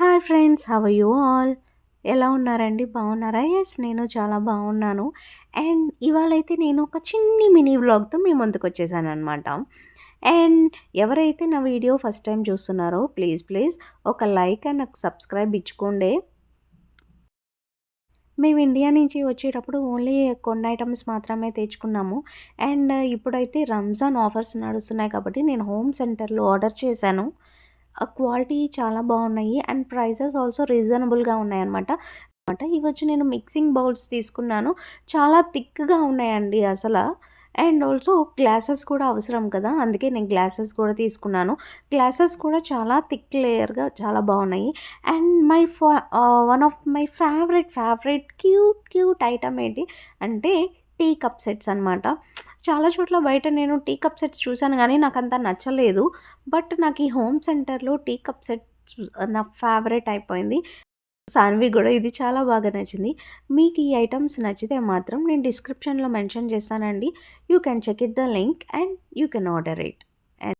Hi friends how you all? ఎలా ఉన్నారండి? బాగున్నారా? ఎస్ నేను చాలా బాగున్నాను. అండ్ ఇవాళైతే నేను ఒక చిన్ని మినీ వ్లాగ్తో మీ ముందుకు వచ్చేసాను అనమాట అండ్ ఎవరైతే నా వీడియో ఫస్ట్ టైం చూస్తున్నారో ప్లీజ్ ప్లీజ్ ఒక లైక్ అండ్ నాకు సబ్స్క్రైబ్ ఇచ్చుకోండి. మేము ఇండియా నుంచి వచ్చేటప్పుడు ఓన్లీ కొన్ని ఐటమ్స్ మాత్రమే తెచ్చుకున్నాము. అండ్ ఇప్పుడైతే రంజాన్ ఆఫర్స్ నడుస్తున్నాయి కాబట్టి నేను హోమ్ సెంటర్లో ఆర్డర్ చేశాను. క్వాలిటీ చాలా బాగున్నాయి. అండ్ ప్రైజెస్ ఆల్సో రీజనబుల్గా ఉన్నాయన్నమాట. అనమాట ఇవి వచ్చి నేను మిక్సింగ్ బౌల్స్ తీసుకున్నాను. చాలా థిక్గా ఉన్నాయండి అసలు. అండ్ ఆల్సో గ్లాసెస్ కూడా అవసరం కదా. అందుకే నేను గ్లాసెస్ కూడా తీసుకున్నాను. గ్లాసెస్ కూడా చాలా థిక్ లేయర్గా చాలా బాగున్నాయి. అండ్ మై ఫా one of my favourite favourite cute cute item ఏంటి అంటే టీ కప్ సెట్స్ అనమాట చాలా చోట్ల బయట నేను టీ కప్ సెట్స్ చూశాను కానీ నాకు అంత నచ్చలేదు. బట్ నాకు ఈ హోమ్ సెంటర్లో టీ కప్ సెట్ నా ఫేవరెట్ అయిపోయింది. సాన్వి కూడా ఇది చాలా బాగా నచ్చింది. మీకు ఈ ఐటమ్స్ నచ్చితే మాత్రం నేను డిస్క్రిప్షన్లో మెన్షన్ చేస్తానండి. You can check it the link and you can order it.